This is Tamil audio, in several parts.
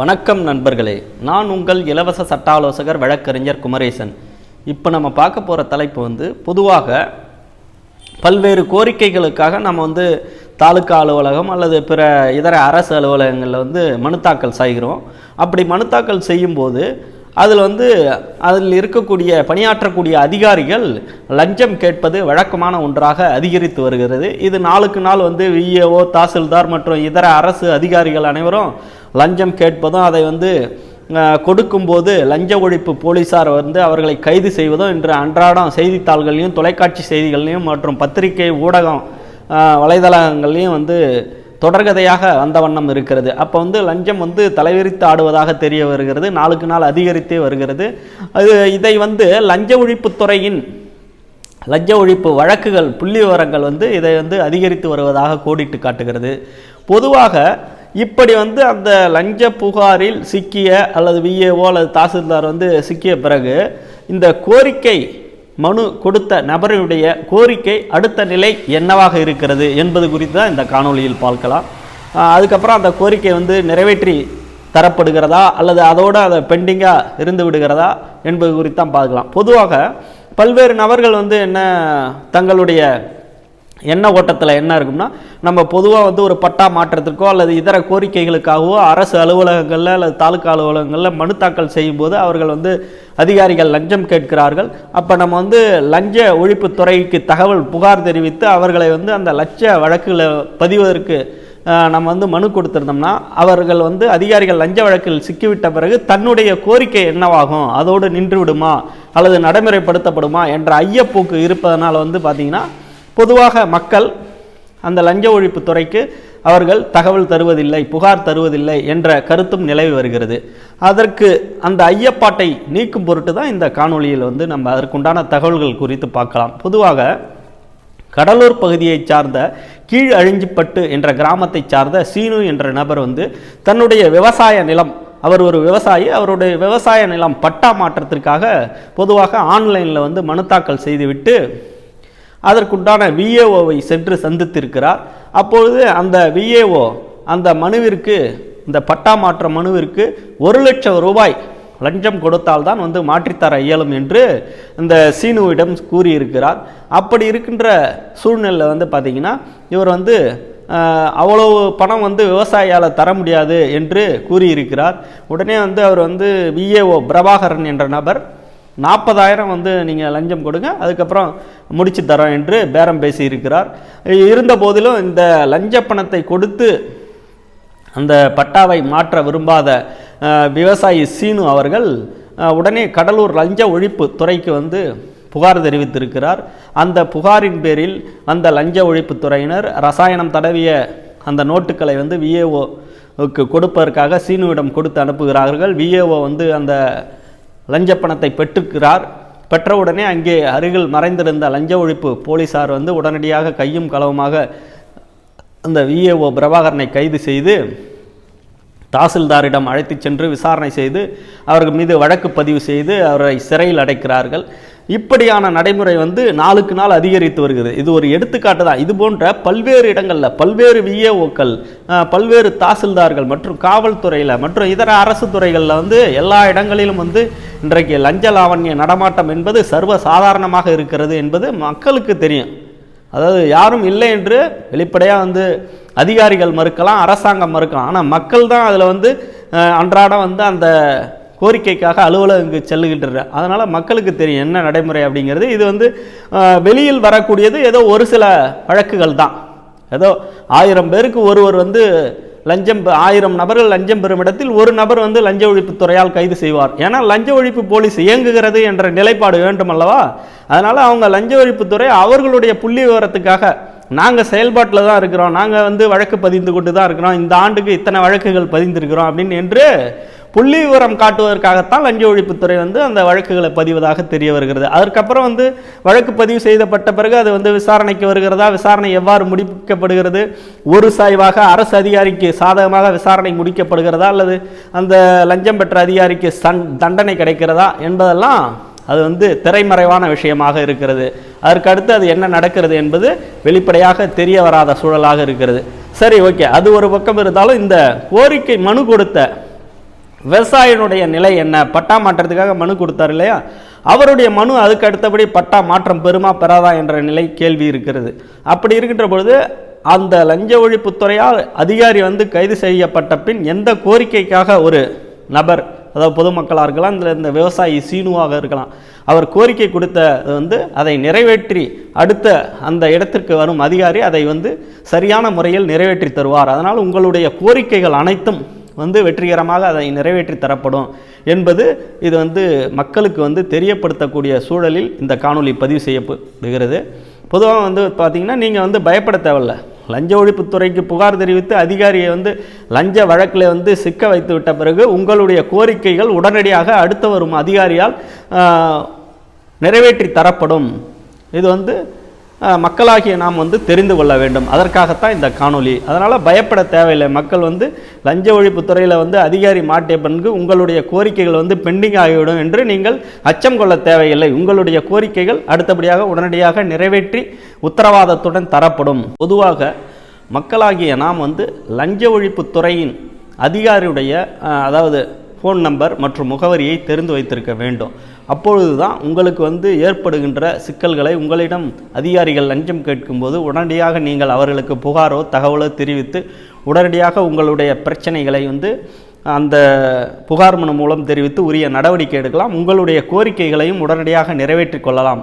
வணக்கம் நண்பர்களே. நான் உங்கள் இலவச சட்ட ஆலோசகர் வழக்கறிஞர் குமரேசன். இப்போ நம்ம பார்க்க போகிற தலைப்பு வந்து பொதுவாக பல்வேறு கோரிக்கைகளுக்காக நம்ம வந்து தாலுக்கா அலுவலகம் அல்லது பிற இதர அரசு அலுவலகங்களில் வந்து மனு தாக்கல் செய்கிறோம். அப்படி மனு தாக்கல் செய்யும்போது அதில் வந்து அதில் இருக்கக்கூடிய பணியாற்றக்கூடிய அதிகாரிகள் லஞ்சம் கேட்பது வழக்கமான ஒன்றாக அதிகரித்து வருகிறது. இது நாளுக்கு நாள் வந்து விஏஓ தாசில்தார் மற்றும் இதர அரசு அதிகாரிகள் அனைவரும் லஞ்சம் கேட்பதும் அதை வந்து கொடுக்கும்போது லஞ்ச ஒழிப்பு போலீசார் வந்து அவர்களை கைது செய்வதும் இன்று அன்றாடம் செய்தித்தாள்களையும் தொலைக்காட்சி செய்திகள்லையும் மற்றும் பத்திரிகை ஊடகம் வலைதளங்கள்லையும் வந்து தொடர்கதையாக வந்த வண்ணம் இருக்கிறது. அப்போ வந்து லஞ்சம் வந்து தலைவிரித்து ஆடுவதாக தெரிய வருகிறது நாளுக்கு நாள் அதிகரித்தே வருகிறது. அது இதை வந்து லஞ்ச ஒழிப்புத்துறையின் லஞ்ச ஒழிப்பு வழக்குகள் புள்ளி விவரங்கள் வந்து இதை வந்து அதிகரித்து வருவதாக கோடிட்டு காட்டுகிறது. பொதுவாக இப்படி வந்து அந்த லஞ்ச புகாரில் சிக்கிய அல்லது விஏஓ அல்லது தாசில்தார் வந்து சிக்கிய பிறகு இந்த கோரிக்கை மனு கொடுத்த நபருடைய கோரிக்கை அடுத்த நிலை என்னவாக இருக்கிறது என்பது குறித்து தான் இந்த காணொளியில் பார்க்கலாம். அதுக்கப்புறம் அந்த கோரிக்கை வந்து நிறைவேற்றி தரப்படுகிறதா அல்லது அதோடு அதை பெண்டிங்காக இருந்து விடுகிறதா என்பது குறித்து தான் பார்க்கலாம். பொதுவாக பல்வேறு நபர்கள் வந்து என்ன தங்களுடைய என்ன ஓட்டத்தில் என்ன இருக்கும்னா நம்ம பொதுவாக வந்து ஒரு பட்டா மாற்றத்திற்கோ அல்லது இதர கோரிக்கைகளுக்காகவோ அரசு அலுவலகங்களில் அல்லது தாலுக்கா அலுவலகங்களில் மனு தாக்கல் செய்யும்போது அவர்கள் வந்து அதிகாரிகள் லஞ்சம் கேட்கிறார்கள். அப்போ நம்ம வந்து லஞ்ச ஒழிப்புத்துறைக்கு தகவல் புகார் தெரிவித்து அவர்களை வந்து அந்த லட்ச வழக்குகளை பதிவதற்கு நம்ம வந்து மனு கொடுத்துருந்தோம்னா அவர்கள் வந்து அதிகாரிகள் லஞ்ச வழக்கில் சிக்கிவிட்ட பிறகு தன்னுடைய கோரிக்கை என்னவாகும்? அதோடு நின்று விடுமா? அல்லது நடைமுறைப்படுத்தப்படுமா? என்ற ஐயப்போக்கு இருப்பதனால் வந்து பார்த்திங்கன்னா பொதுவாக மக்கள் அந்த லஞ்ச ஒழிப்பு துறைக்கு அவர்கள் தகவல் தருவதில்லை புகார் தருவதில்லை என்ற கருத்தும் நிலவி வருகிறது. அதற்கு அந்த ஐயப்பாட்டை நீக்கும் பொருட்டு தான் இந்த காணொளியில் வந்து நம்ம அதற்குண்டான தகவல்கள் குறித்து பார்க்கலாம். பொதுவாக கடலூர் பகுதியைச் சார்ந்த கீழ் அழிஞ்சிப்பட்டு என்ற கிராமத்தைச் சார்ந்த சீனு என்ற நபர் வந்து தன்னுடைய விவசாய நிலம் அவர் ஒரு விவசாயி அவருடைய விவசாய நிலம் பட்டா மாற்றத்திற்காக பொதுவாக ஆன்லைனில் வந்து மனு தாக்கல் செய்துவிட்டு அதற்குண்டான விஏஓவை சென்று சந்தித்திருக்கிறார். அப்பொழுது அந்த விஏஓ அந்த மனுவிற்கு இந்த பட்டா மாற்ற மனுவிற்கு ஒரு லட்சம் ரூபாய் லஞ்சம் கொடுத்தால்தான் வந்து மாற்றித்தர இயலும் என்று இந்த சீனுவிடம் கூறியிருக்கிறார். அப்படி இருக்கின்ற சூழ்நிலை வந்து பார்த்திங்கன்னா இவர் வந்து அவ்வளவு பணம் வந்து விவசாயியால் தர முடியாது என்று கூறியிருக்கிறார். உடனே வந்து அவர் வந்து விஏஓ பிரபாகரன் என்ற நபர் நாற்பதாயிரம் வந்து நீங்கள் லஞ்சம் கொடுங்க. அதுக்கப்புறம் முடிச்சு தரோம் என்று பேரம் பேசியிருக்கிறார். இருந்த போதிலும் இந்த லஞ்ச பணத்தை கொடுத்து அந்த பட்டாவை மாற்ற விரும்பாத விவசாயி சீனு அவர்கள் உடனே கடலூர் லஞ்ச ஒழிப்பு துறைக்கு வந்து புகார் தெரிவித்திருக்கிறார். அந்த புகாரின் பேரில் அந்த லஞ்ச ஒழிப்பு துறையினர் ரசாயனம் தடவிய அந்த நோட்டுகளை வந்து விஏஓக்கு கொடுப்பதற்காக சீனுவிடம் கொடுத்து அனுப்புகிறார்கள். விஏஓ வந்து அந்த லஞ்ச பணத்தை பெற்றுக்கிறார். பெற்றவுடனே அங்கே அருகில் மறைந்திருந்த லஞ்ச ஒழிப்பு போலீசார் வந்து உடனடியாக கையும் களவுமாக அந்த விஏஓ பிரபாகரனை கைது செய்து தாசில்தாரிடம் அழைத்துச் சென்று விசாரணை செய்து அவர்கள் மீது வழக்கு பதிவு செய்து அவரை சிறையில் அடைக்கிறார்கள். இப்படியான நடைமுறை வந்து நாளுக்கு நாள் அதிகரித்து வருகிறது. இது ஒரு எடுத்துக்காட்டு தான். இது போன்ற பல்வேறு இடங்களில் பல்வேறு விஏஓக்கள் பல்வேறு தாசில்தார்கள் மற்றும் காவல்துறையில் மற்றும் இதர அரசு துறைகளில் வந்து எல்லா இடங்களிலும் வந்து இன்றைக்கு லஞ்ச லாவண்ய நடமாட்டம் என்பது சர்வ சாதாரணமாக இருக்கிறது என்பது மக்களுக்கு தெரியும். அதாவது யாரும் இல்லை என்று வெளிப்படையாக வந்து அதிகாரிகள் மறுக்கலாம் அரசாங்கம் மறுக்கலாம். ஆனால் மக்கள் தான் அதில் வந்து அன்றாடம் வந்து அந்த கோரிக்கைக்காக அலுவலகங்களுக்கு செல்லுகின்றனர். அதனால் மக்களுக்கு தெரியும் என்ன நடைமுறை அப்படிங்கிறது. இது வந்து வெளியில் வரக்கூடியது ஏதோ ஒரு சில வழக்குகள் தான். ஏதோ ஆயிரம் பேருக்கு ஒருவர் வந்து லஞ்சம் ஆயிரம் நபர்கள் லஞ்சம் பெறும் இடத்தில் ஒரு நபர் வந்து லஞ்ச ஒழிப்பு துறையால் கைது செய்வார். ஏன்னா லஞ்ச ஒழிப்பு போலீஸ் இயங்குகிறது என்ற நிலைப்பாடு வேண்டும் அல்லவா? அதனால் அவங்க லஞ்ச ஒழிப்புத்துறை அவர்களுடைய புள்ளி விவரத்துக்காக நாங்கள் செயல்பாட்டில் தான் இருக்கிறோம். நாங்கள் வந்து வழக்கு பதிந்து கொண்டு தான் இருக்கிறோம். இந்த ஆண்டுக்கு இத்தனை வழக்குகள் பதிந்திருக்கிறோம் அப்படின்னு என்று புள்ளி விவரம் காட்டுவதற்காகத்தான் லஞ்ச ஒழிப்புத்துறை வந்து அந்த வழக்குகளை பதிவதாக தெரிய வருகிறது. அதற்கப்புறம் வந்து வழக்கு பதிவு செய்தப்பட்ட பிறகு அது வந்து விசாரணைக்கு வருகிறதா? விசாரணை எவ்வாறு முடிக்கப்படுகிறது? ஒரு சாய்வாக அரசு அதிகாரிக்கு சாதகமாக விசாரணை முடிக்கப்படுகிறதா? அல்லது அந்த லஞ்சம் பெற்ற அதிகாரிக்கு சன் தண்டனை கிடைக்கிறதா? என்பதெல்லாம் அது வந்து திரைமறைவான விஷயமாக இருக்கிறது. அதற்கு அடுத்து அது என்ன நடக்கிறது என்பது வெளிப்படையாக தெரிய வராத சூழலாக இருக்கிறது. சரி ஓகே. அது ஒரு பக்கம் இருந்தாலும் இந்த கோரிக்கை மனு கொடுத்த விவசாயினுடைய நிலை என்ன? பட்டா மாற்றத்துக்காக மனு கொடுத்தார் இல்லையா? அவருடைய மனு அதுக்கு அடுத்தபடி பட்டா மாற்றம் பெறுமா பெறாதா என்ற நிலை கேள்வி இருக்கிறது. அப்படி இருக்கின்ற பொழுது அந்த லஞ்ச ஒழிப்புத்துறையால் அதிகாரி வந்து கைது செய்யப்பட்ட பின் எந்த கோரிக்கைக்காக ஒரு நபர் அதாவது பொதுமக்களாக இருக்கலாம் இந்த இந்த விவசாயி சீனுவாக இருக்கலாம் அவர் கோரிக்கை கொடுத்த வந்து அதை நிறைவேற்றி அடுத்த அந்த இடத்திற்கு வரும் அதிகாரி அதை வந்து சரியான முறையில் நிறைவேற்றி தருவார். அதனால் உங்களுடைய கோரிக்கைகள் அனைத்தும் வந்து வெற்றிகரமாக அதை நிறைவேற்றி தரப்படும் என்பது இது வந்து மக்களுக்கு வந்து தெரியப்படுத்தக்கூடிய சூழலில் இந்த காணொலி பதிவு செய்யப்படுகிறது. பொதுவாக வந்து பார்த்திங்கன்னா நீங்கள் வந்து பயப்பட தேவையில்ல. லஞ்ச ஒழிப்புத்துறைக்கு புகார் தெரிவித்து அதிகாரியை வந்து லஞ்ச வழக்கில் வந்து சிக்க வைத்து விட்ட பிறகு உங்களுடைய கோரிக்கைகள் உடனடியாக அடுத்து வரும் அதிகாரியால் நிறைவேற்றி தரப்படும். இது வந்து மக்களாகிய நாம் வந்து தெரிந்து கொள்ள வேண்டும். அதற்காகத்தான் இந்த காணொலி அதனால் பயப்பட தேவையில்லை. மக்கள் வந்து லஞ்ச ஒழிப்பு துறையில் வந்து அதிகாரி மாட்டிய பண்பு உங்களுடைய கோரிக்கைகள் வந்து பெண்டிங் ஆகிவிடும் என்று நீங்கள் அச்சம் கொள்ள தேவையில்லை. உங்களுடைய கோரிக்கைகள் அடுத்தபடியாக உடனடியாக நிறைவேற்றி உத்தரவாதத்துடன் தரப்படும். பொதுவாக மக்களாகிய நாம் வந்து லஞ்ச ஒழிப்பு துறையின் அதிகாரியுடைய அதாவது ஃபோன் நம்பர் மற்றும் முகவரியை தெரிந்து வைத்திருக்க வேண்டும். அப்பொழுது தான் உங்களுக்கு வந்து ஏற்படுகின்ற சிக்கல்களை உங்களிடம் அதிகாரிகள் லஞ்சம் கேட்கும்போது உடனடியாக நீங்கள் அவர்களுக்கு புகாரோ தகவலோ தெரிவித்து உடனடியாக உங்களுடைய பிரச்சனைகளை வந்து அந்த புகார் மனு மூலம் தெரிவித்து உரிய நடவடிக்கை எடுக்கலாம். உங்களுடைய கோரிக்கைகளையும் உடனடியாக நிறைவேற்றிக் கொள்ளலாம்.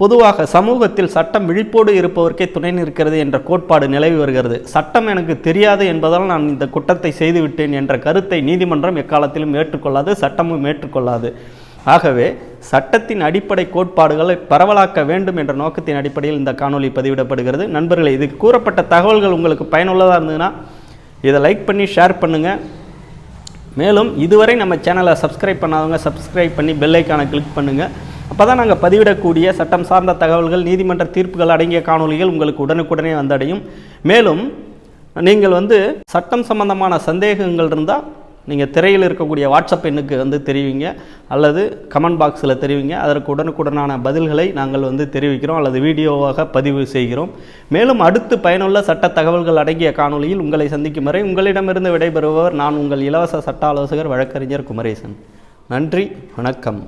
பொதுவாக சமூகத்தில் சட்டம் விழிப்போடு இருப்பவர்க்கே துணை நிற்கிறது என்ற கோட்பாடு நிலவி வருகிறது. சட்டம் எனக்கு தெரியாது என்பதால் நான் இந்த குற்றத்தை செய்துவிட்டேன் என்ற கருத்தை நீதிமன்றம் எக்காலத்திலும் ஏற்றுக்கொள்ளாது சட்டமும் ஏற்றுக்கொள்ளாது. ஆகவே சட்டத்தின் அடிப்படை கோட்பாடுகளை பரவலாக்க வேண்டும் என்ற நோக்கத்தின் அடிப்படையில் இந்த காணொலி பதிவிடப்படுகிறது. நண்பர்களே இது கூறப்பட்ட தகவல்கள் உங்களுக்கு பயனுள்ளதாக இருந்ததுன்னா இதை லைக் பண்ணி ஷேர் பண்ணுங்கள் மேலும் இதுவரை நம்ம சேனலை சப்ஸ்கிரைப் பண்ணாதவங்க சப்ஸ்கிரைப் பண்ணி பெல் கிளிக் பண்ணுங்கள் அப்போ தான் நாங்கள் பதிவிடக்கூடிய சட்டம் சார்ந்த தகவல்கள் நீதிமன்ற தீர்ப்புகள் அடங்கிய காணொலிகள் உங்களுக்கு உடனுக்குடனே வந்தடையும். மேலும் நீங்கள் வந்து சட்டம் சம்பந்தமான சந்தேகங்கள் இருந்தால் நீங்கள் திரையில் இருக்கக்கூடிய வாட்ஸ்அப் எண்ணுக்கு வந்து தெரிவிங்க அல்லது கமெண்ட் பாக்ஸில் தெரிவிங்க. அதற்கு உடனுக்குடனான பதில்களை நாங்கள் வந்து தெரிவிக்கிறோம் அல்லது வீடியோவாக பதிவு செய்கிறோம். மேலும் அடுத்து பயனுள்ள சட்ட தகவல்கள் அடங்கிய காணொளியில் உங்களை சந்திக்கும் வரை உங்களிடமிருந்து விடைபெறுபவர் நான் உங்கள் இலவச சட்ட ஆலோசகர் வழக்கறிஞர் குமரேசன். நன்றி வணக்கம்.